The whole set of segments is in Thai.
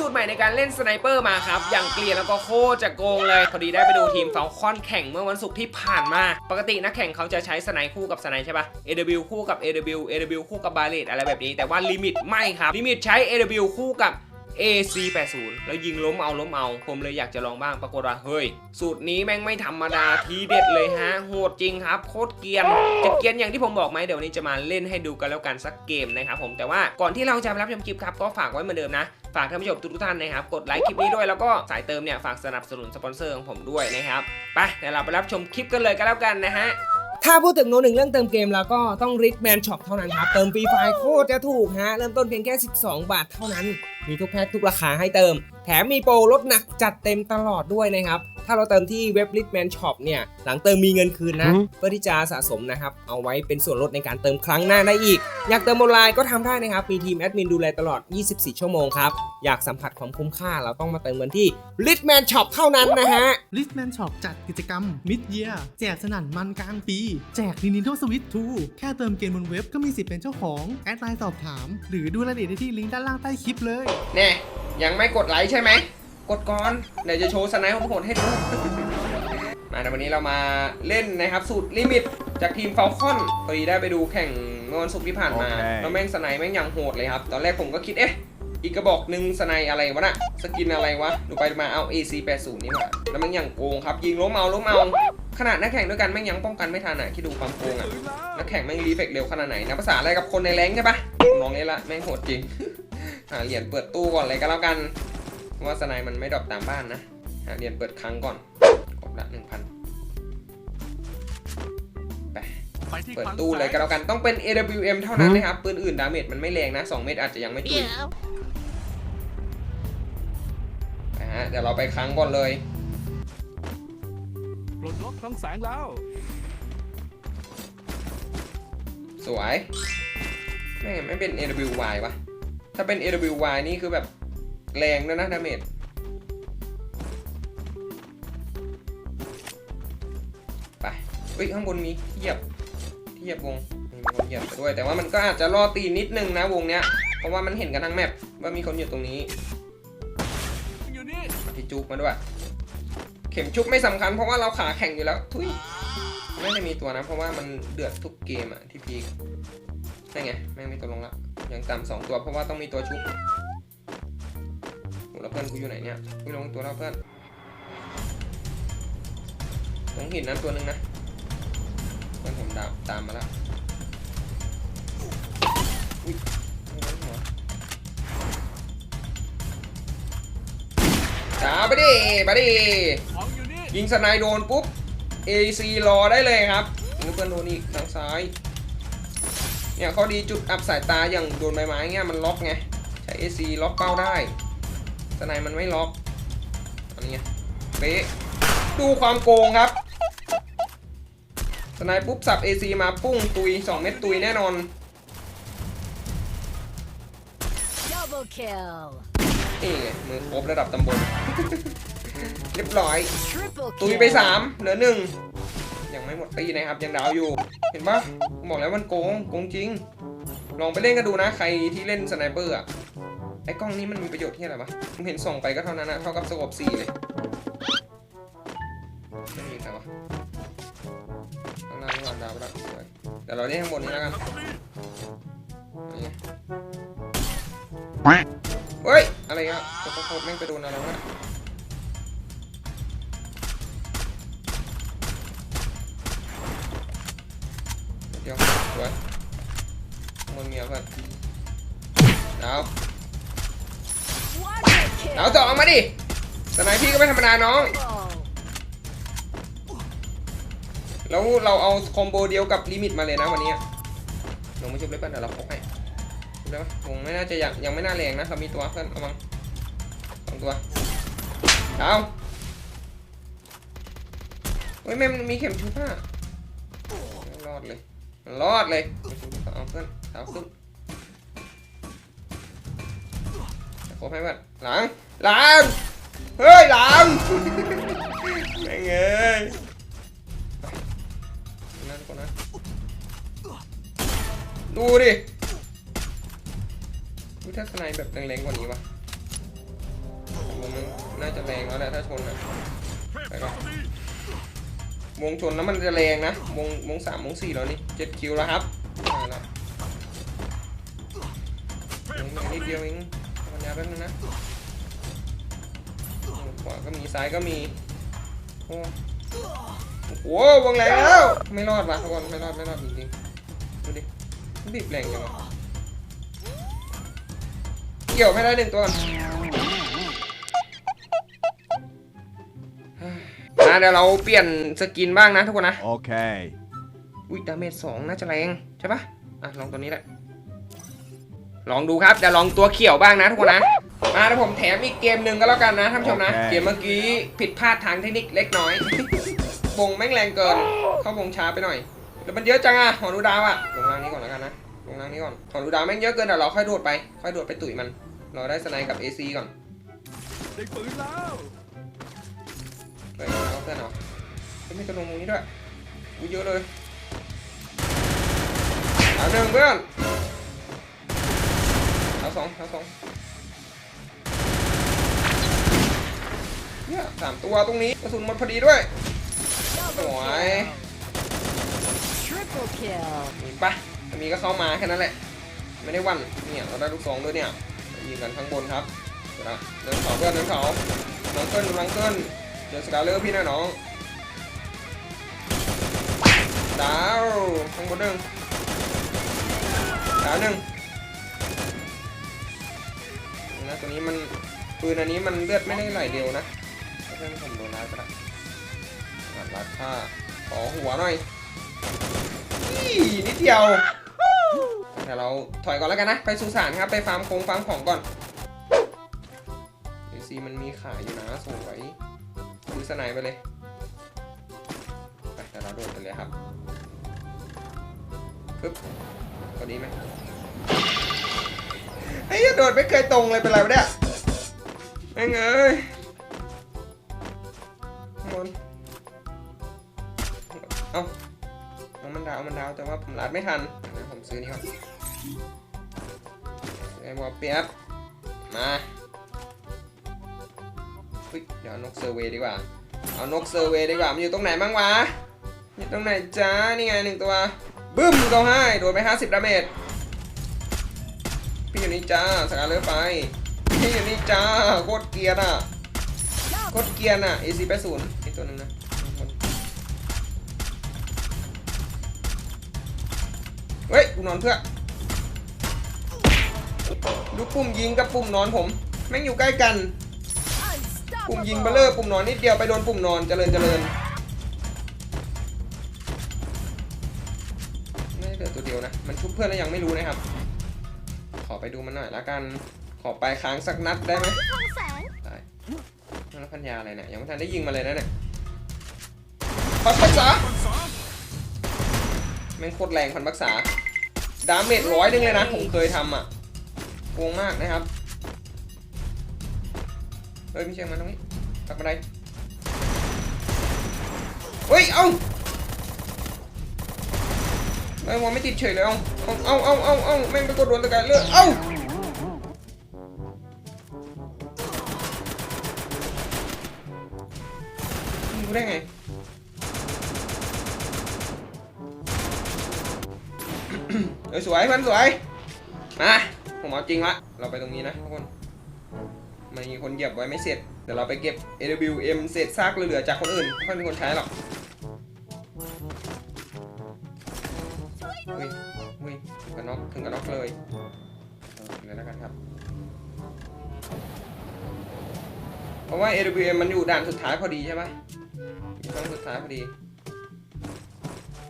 สูตรใหม่ในการเล่นสไนเปอร์มาครับ อย่างเกลียดแล้วก็โคจะโกงเลย พอดีได้ไปดูทีมฟอลคอนแข่งเมื่อวันศุกร์ที่ผ่านมา ปกตินักแข่งเขาจะใช้สไนคู่กับสไนใช่ปะ AW คู่กับ AW AW คู่กับบาเลตอะไรแบบนี้ แต่ว่าลิมิตไม่ครับ ลิมิตใช้ AW คู่กับ AC80 แล้วยิงล้มเอาล้มเอา ผมเลยอยากจะลองบ้างปรากฏว่าเฮ้ย สูตรนี้แม่งไม่ธรรมดาทีเด็ดเลยฮะ โหดจริงครับ โคตรเกรียน จะเกรียนอย่างที่ผมบอกไหมเดี๋ยววันนี้จะมาเล่นให้ดูกันแล้วกันสักเกมนะครับผมแต่ว่าก่อนที่เราจะไปรับชมคลิปครับก็ฝากไว้เหมือนเดิมนะฝากท่านผู้ชมทุกๆท่านนะครับกดไลค์คลิปนี้ด้วยแล้วก็สายเติมเนี่ยฝากสนับสนุนสปอนเซอร์ของผมด้วยนะครับไปเดี๋ยวเราไปรับชมคลิปกันเลยกันแล้วกันนะฮะ ถ้าพูดถึงโน้ตหนึ่งเรื่องเติมเกมแล้วก็ต้องริกแมนช็อปเท่านั้นครับ เติมฟรีไฟโคตรจะถูกฮะ เริ่มต้นเพียงแค่ 12 บาทเท่านั้น มีทุกแพ็คทุกราคาให้เติม แถมมีโปรลดหนักจัดเต็มตลอดด้วยนะครับ ถ้าเราเติมที่เว็บ Richman Shop เนี่ย หลังเติมมีเงินคืนนะอืมเพื่อที่จะสะสมนะครับ เอาไว้เป็นส่วนลดในการเติมครั้งหน้าได้อีก อยากเติมออนไลน์ก็ทำได้นะครับ มีทีมแอดมินดูแลตลอด 24 ชั่วโมงครับ อยากสัมผัสความคุ้มค่าเราต้องมาเติมกันที่ Richman Shop เท่านั้นนะฮะลิสแมนช็อปจัดกิจกรรม Mid Year แจกสนั่นมันกลางปี แจก Nintendo Switch 2แค่เติมเกมบนเว็บก็มีสิทธิ์เป็นเจ้าของแอดไลน์สอบถาม หรือดูรายละเอียดได้ที่ลิงก์ด้านล่างใต้คลิปเลยแน่ยังไม่กดไลค์ใช่ไหม กดก่อน เดี๋ยวจะโชว์สไนป์ของผมให้ดู มาในวันนี้เรามาเล่นนะครับ สูตรลิมิตจากทีมฟ a ลคอนพอดีได้ไปดูแข่งเมื่อวันศุกร์ที่ผ่านมา โอเค แล้วแม่งสไนป์แม่งอย่างโหดเลยครับ ตอนแรกผมก็คิดเอ๊ะ อีกกระบอกหนึ่งสไนป์อะไรวะน่ะ สกินอะไรวะ ดูไปดูมาเอา AC80 นี่มาแล้วแม่งอย่างโกงครับ ยิงล้มเอาล้มเอาขนาดนักแข่งด้วยกันแม่งยังป้องกันไม่ทันอะคิดดูความโกงอะ นักแข่งแม่งรีเฟกเร็วขนาดไหนนะภาษาอะไรกับคนในแรงค์ใช่ปะผมลองเล่นละแม่งโหดจริง หาเหรียญเปิดตู้ก่อนเลยก็แล้วกัน เพราะว่าสไนมันไม่ดรอปตามบ้านนะหาเหรียญเปิดครั้งก่อนกดละหนึ่งพันไปเปิดตู้เลยก็แล้วกันต้องเป็น AWM เท่านั้นนะครับปืนอื่นดาเมจมันไม่แรงนะ 2 เม็ดอาจจะยังไม่ตุยไปฮะเดี๋ยวเราไปครั้งก่อนเลยปลดล็อกคลังแสงแล้ว สวยไม่ไม่เป็น AWY วะถ้าเป็น AWY นี่คือแบบ แรงด้วยนะดาเมจไปเฮ้ยข้างบนมีเทียบเทียบวงมีคนเหยียบไปด้วย แต่ว่ามันก็อาจจะล่อตีนนิดนึงนะวงเนี้ยเพราะว่ามันเห็นกันทั้งแมปว่ามีคนอยู่ตรงนี้อยู่นี่มาที่จุกมาด้วย เข็มชุบไม่สำคัญเพราะว่าเราขาแข็งอยู่แล้วทุยไม่ได้มีตัวนะเพราะว่ามันเดือดทุกเกมอะที่พีกนั่นไงแม่งมีตัวลงละยังต่ำสองตัวเพราะว่าต้องมีตัวชุบโหแล้วเพื่อนกูอยู่ไหนเนี่ยไม่ลงตัวแล้วเพื่อนตรงหินนั้นตัวหนึ่งนะเพื่อนผมดาวตามมาแล้วอุ้ยไม่โดนหัวจ้าไปดิไปดิของอยู่นี่ยิงสไนด์โดนปุ๊บ AC รอได้เลยครับยิงเพื่อนโดนอีกทางซ้ายเนี่ยข้อดีจุดอับสายตาอย่างโดนใบไม้เงี้ยมันล็อกไงใช้ AC ล็อกเป้าได้ สไนด์มันไม่ล็อกอันนี้ไงเป๊ะดูความโกงครับสไนด์ปุ๊บสับ AC มาปุ้งตุย 2 เม็ดตุยแน่นอน Double kill. นี่ไงมือครบระดับตำบล เรียบร้อย Triple ตุย kill. ไปสามเหลือหนึ่งยังไม่หมดตีนะครับ ยังดาวอยู่ เห็นปะผมบอกแล้วมันโกง โกงจริง ลองไปเล่นกันดูนะ ใครที่เล่นสไนเปอร์อะ ไอ้กล้องนี้มันมีประโยชน์ที่อะไรวะผมเห็นส่งไปก็เท่านั้นนะเท่ากับสกบสี่เลยไม่มีใครวะข้างล่างนี่วางดาวไปแล้วสวยเดี๋ยวเราเล่นข้างบนนี้แล้วกันเฮ้ย อะไรอะตะโกนแม่งไปโดนอะไรวะเนี่ยเดี๋ยวสวยมันมียเพื่อนดาว Quadra kill. ดาวต่อมาดิสไนพี่ก็ไม่ธรรมดาน้อง แล้วเราเอาคอมโบเดียวกับลิมิตมาเลยนะวันนี้ลงมาชุบเลยเพื่อนเดี๋ยวเราพกให้ชุบได้ปะวงไม่น่าจะยังยังไม่น่าแรงนะเรามีตัวเพื่อนระวังสองตัวดาเฮ้ยแม่มันมีเข็มชุบอะรอดเลย รอดเลยเอาเพื่อนสาขึ้น ครบให้เพื่อนหลังหลังเฮ้ยหลังแม่งเอ้ยนะทุกคนนะดูดิดูถ้าสไนด์แบบแรงๆกว่านี้วะน่าจะแรงแล้วแหละถ้าชนอะไปก่อนวงชนแล้วมันจะแรงนะวงวงสามวงสี่แล้วนี่เจ็ดคิวแล้วครับมาแล้วงนิดเดียวเอง ปัญญาแป๊บนึงนะขวาก็มีซ้ายก็มีโอ้โอ้โหวงแรงแล้ว ไม่รอดว่ะทุกคนไม่รอดไม่รอดจริงๆดูดิมันบีบแรงจังวะเกี่ยวไม่ได้หนึ่งตัวก่อนนะเดี๋ยวเราเปลี่ยนสกินบ้างนะทุกคนนะ Okay. อุ้ยดาเมจสองน่าจะแรงใช่ปะอะลองตัวนี้แหละ ลองดูครับเดี๋ยวลองตัวเขียวบ้างนะทุกคนนะ มาเดี๋ยวผมแถมอีกเกมหนึ่งก็แล้วกันนะท่านผู้ชมนะ โอเค เกมเมื่อกี้ผิดพลาดทางเทคนิคเล็กน้อย วงแม่งแรงเกิน เข้าวงช้าไปหน่อย แล้วมันเยอะจังอะหอดูดาวอะลงล่างนี้ก่อนแล้วกันนะ ลงล่างนี้ก่อนหอดูดาวแม่งเยอะเกินเดี๋ยวเราค่อยโดดไป ค่อยโดดไปตุ๋ยมัน เราได้สไนด์กับ AC ก่อนได้ปืนแล้วเฮ้ยเอาเพื่อนเหรอเฮ้ยไม่กระลงตรงนี้ด้วยอุ้ยเยอะเลยเอาหนึ่งเพื่อนเอาสองเอาสองเนี่ยสามตัวตรงนี้กระสุนหมดพอดีด้วยสวย Triple kill. มีปะถ้ามีก็เข้ามาแค่นั้นแหละ ไม่ได้หวันเนี่ยเราได้ลูกซองด้วยเนี่ยยิงกันข้างบนครับเดี๋ยวนะเดินเขาเพื่อนเดินเขาน้องเกิ้ลน้องเกิ้ลเจอสกาเลอร์พี่นะน้องดาวข้างบนหนึ่งดาวหนึ่ง ตัวนี้มันปืนอันนี้มันเลือดไม่ได้ไหลเดียวนะไม่ใช่ผมโดนร้ายไปละรัดผ้าขอหัวหน่อยอี้นิดเดียวเดี๋ยวเราถอยก่อนแล้วกันนะ ไปสุสานครับ ไปฟาร์มโคงฟาร์มของก่อนเอซีมันมีขายอยู่นะสวยซื้อสไนไปเลยไปแต่เราโดดไปเลยครับปึ๊บพอดีไหม ไอ้ยโดดไม่เคยตรงเลยเป็นไรวะเนี่ยแม่งเอ้ยข้างบนเอาเอามันดาวมันดาวแต่ว่าผมรัดไม่ทันนะผมซื้อนี่ครับไอ้บอเปียบมาอุ๊ยเดี๋ยวเอานกเซอร์เวดีกว่า เอานกเซอร์เวดีกว่า มันอยู่ตรงไหนบ้างวะ อยู่ตรงไหนจ้า นี่ไงหนึ่งตัว บึ้มเขาให้ โดนไป 50ดาเมจ พี่อยู่นี่จ้าสกัดเลือไปพี่อยู่นี่จ้าโคตรเกียร์อะโคตรเกียร์อะ AC ไปศูนย์ไอตัวนึงนะเฮ้ยกูนอนเพื่อดูปุ่มยิงกับปุ่มนอนผมแม่งอยู่ใกล้กัน ปุ่มยิงเบลเลอร์ปุ่มนอนนิดเดียวไปโดนปุ่มนอนเจริญเจริญไม่เหลือตัวเดียวนะ มันชุบเพื่อนแล้วยังไม่รู้นะครับ ไปดูมันหน่อยละกัน ขอไปค้างสักนัดได้ไหมได้แล้วพันยาอะไรเนี่ย ยังไม่ทันได้ยิงมาเลยนะเนี่ยพันรักษาแม่งโคตรแรงพันรักษา ดาเมจร้อยนึงเลยนะ ผมเคยทำอะโกงมากนะครับ เฮ้ยไม่ใช่มันตรงนี้ตักบันไดเฮ้ย เอ้า ไอ้วอไม่ติดเฉยเลยเอาเอาเอาเอาเอาแม่งไปกดโดนตะกายเลือดเอ้ารู้ได้ไงเออสวยเพื่อนสวยมาผมเอาจริงละเราไปตรงนี้นะทุกคนมีคนเหยียบไว้ไม่เสร็จเดี๋ยวเราไปเก็บ AWM เศษซากเหลือๆจากคนอื่นไม่ค่อยมีคนใช้หรอก อุ้ยอุ้ยถึงกับน็อกถึงกับน็อกเลยเออเลยแล้วกันครับ เพราะว่า AWM มันอยู่ด่านสุดท้ายพอดีใช่ปะอยู่ช่องสุดท้ายพอดี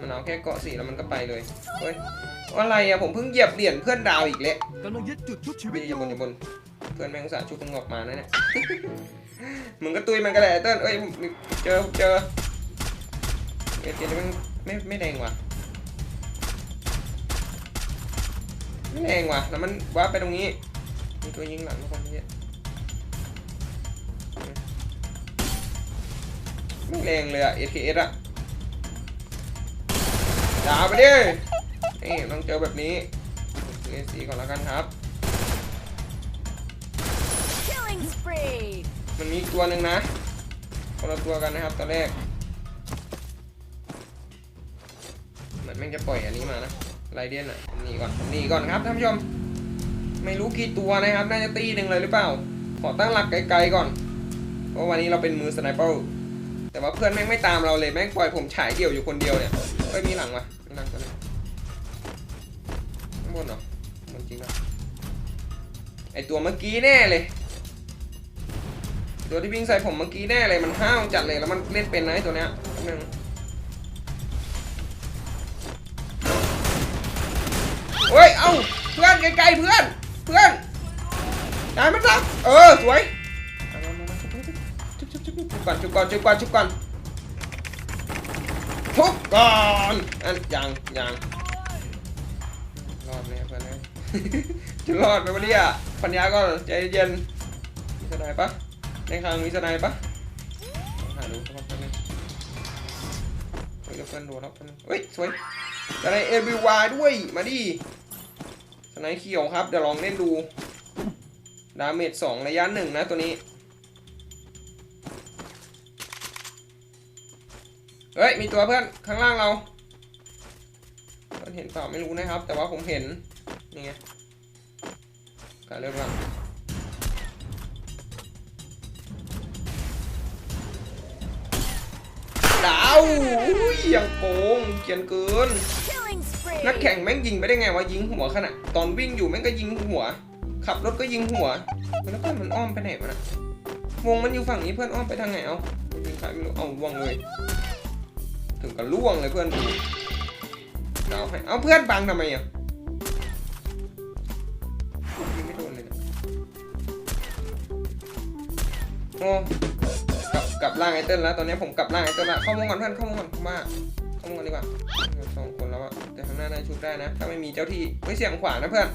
มันเอาแค่เกาะสี่แล้วมันก็ไปเลย เฮ้ย อะไรอะผมเพิ่งเหยียบเหรียญเพื่อนดาวอีกแล้วกำลังยึดจุดชุบชีวิตออยู่ย่าบนอย่าบนเพื่อนแม่งอุตสาห์ชุบมึงออกมานะเนี่ย มึงก็ตุยมันก็แหละเติ้ลเอ้ยเจอเจอเอเจนมันไม่ไม่แดงว่ะ ไม่แรงว่ะแล้วมันว้าร์ปไปตรงนี้มีตัวยิงหลังทุกคนเนี่ยไม่แรงเลยอะ ATS อะดาวไปดินี่ต้องเจอแบบนี้เอซีก่อนแล้วกันครับ Killing spree. มันมีอีกตัวหนึ่งนะคนละตัวกันนะครับตอนแรก เหมือนแม่งจะปล่อยอันนี้มานะ ไรเดียนอะหนีก่อนหนีก่อนครับท่านผู้ชม ไม่รู้กี่ตัวนะครับ น่าจะตีหนึ่งเลยหรือเปล่า ขอตั้งหลักไกลๆก่อน เพราะวันนี้เราเป็นมือสไนเปอร์แต่ว่าเพื่อนแม่งไม่ตามเราเลยแม่งปล่อยผมฉายเดี่ยวอยู่คนเดียวเนี่ยเฮ้ยมีหลังวะมีหลังตัวนึงข้างบนเหรอมันจริงนะไอตัวเมื่อกี้แน่เลย ตัวที่วิ่งใส่ผมเมื่อกี้แน่เลยมันห้าวจัดเลยแล้วมันเล่นเป็นนะไอตัวเนี้ยนึง เฮ้ย เอ้า เพื่อนไกลๆเพื่อน เพื่อนตายมันซะเออ สวยเอามามามาชุบชุบชุบก่อนชุบก่อนชุบก่อนชุบก่อนทุบก่อนอันยังยังรอดไหมเพื่อนจะรอดไหมวะเนี่ยปัญญาก็ใจเย็นมีสไนปะในคางมีสไนปะหาดูสักพักนึงเฮ้ยเพื่อนโดนแล้วเพื่อนเฮ้ยสวยสไนเอวิวาด้วยมาดิ สไนเขียวครับเดี๋ยวลองเล่นดู ดาเมจสองระยะหนึ่งนะตัวนี้ เฮ้ย มีตัวเพื่อนข้างล่างเราเพื่อนเห็นเปล่าไม่รู้นะครับ แต่ว่าผมเห็น นี่ไงการเริ่มละดาวอุ้ยยังโกงเกียนเกิน นักแข่งแม่งยิงไปได้ไงวะยิงหัวขนาดตอนวิ่งอยู่แม่งก็ยิงหัว ขับรถก็ยิงหัวแล้วเพื่อนมันอ้อมไปไหนวะน่ะวงมันอยู่ฝั่งนี้เพื่อนอ้อมไปทางไหนเอายิงใครไม่รู้เอาล่วงเลย ถึงกับล่วงเลยเพื่อนดูดาให้เอาเพื่อนบังทำไมอะยิงไม่โดนเลยโอ้กลับกลับล่างไอเติ้ลแล้วตอนนี้ผมกลับล่างไอเติ้ลและเข้าวงก่อนเพื่อนเข้าวงก่อนเข้ามา ข้าวงก่อนดีกว่าสองคนแล้วอะแต่ข้างหน้าน่าชุบได้นะ ถ้าไม่มีเจ้าที่ไม่เสียงขวานะเพื่อน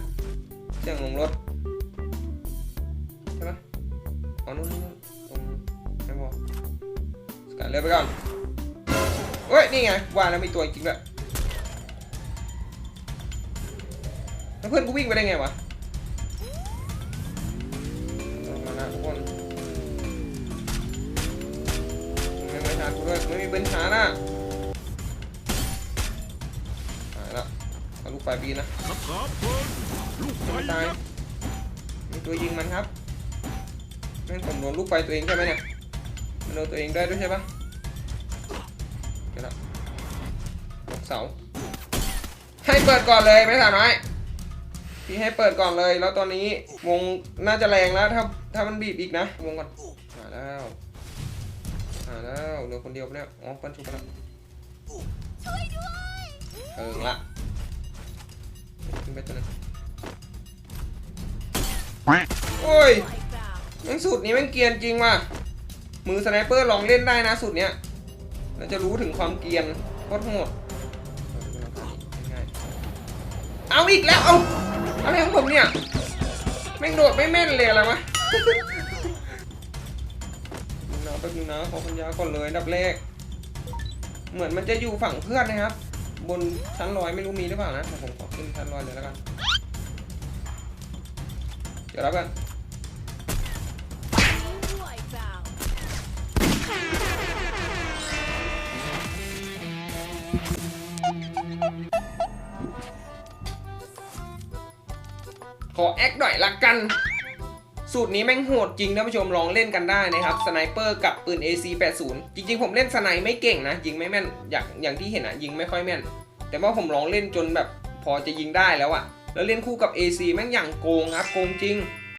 เสียงลงรถใช่ปะเอานู่นนู่นตรงไม่พอสกัดเรือไปก่อนเฮ้ย นี่ไงว่าแล้วมีตัวจริงด้วยแล้วเพื่อนกูวิ่งไปได้ไงวะลงมานะทุกคนไม่ไม่าร์จกูด้วยไม่มีเบนชาร์จอะ ลูกไฟบีนนะครับครับเพิ่นลูกไฟไม่ตายยักษ์มีตัวยิงมันครับแม่งผมโดนลูกไฟตัวเองใช่ไหมเนี่ยมันโดนตัวเองได้ด้วยใช่ปะเดี๋ยวละตกเสา ให้เปิดก่อนเลยไม่สาวน้อยพี่ให้เปิดก่อนเลย แล้วตอนนี้วงน่าจะแรงแล้วถ้าถ้ามันบีบอีกนะวงก่อนหาแล้วหาแล้วเหลือคนเดียวปะเนี่ยอ๋อเปิ้ลชุบไปแล้วเออละ ขึ้นไปตัวนึงโอ้ยแม่งสูตรนี้แม่งเกรียนจริงว่ะมือสไนเปอร์ลองเล่นได้นะสูตรเนี้ยเราจะรู้ถึงความเกรียนโคตรโหดง่ายๆเอาอีกแล้วเอาอะไรของผมเนี่ยแม่งโดดไม่แม่นเลยอะไรวะน้ำแป๊บนึงนะขอปัญญาก่อนเลยอันดับแรก เหมือนมันจะอยู่ฝั่งเพื่อนนะครับ บนชั้นลอยไม่รู้มีหรือเปล่านะแต่ผมขอขึ้นชั้นลอยเลยแล้วกัน เดี๋ยวรับกันขอแอคหน่อยละกัน สูตรนี้แม่งโหดจริงท่านผู้ชมลองเล่นกันได้นะครับสไนเปอร์กับปืน AC 80 จริงๆ ผมเล่นสไนไม่เก่งนะ ยิงไม่แม่นอย่างอย่างที่เห็นอะยิงไม่ค่อยแม่น แต่ว่าผมลองเล่นจนแบบพอจะยิงได้แล้วอะแล้วเล่นคู่กับ AC แม่งอย่างโกงครับโกงจริง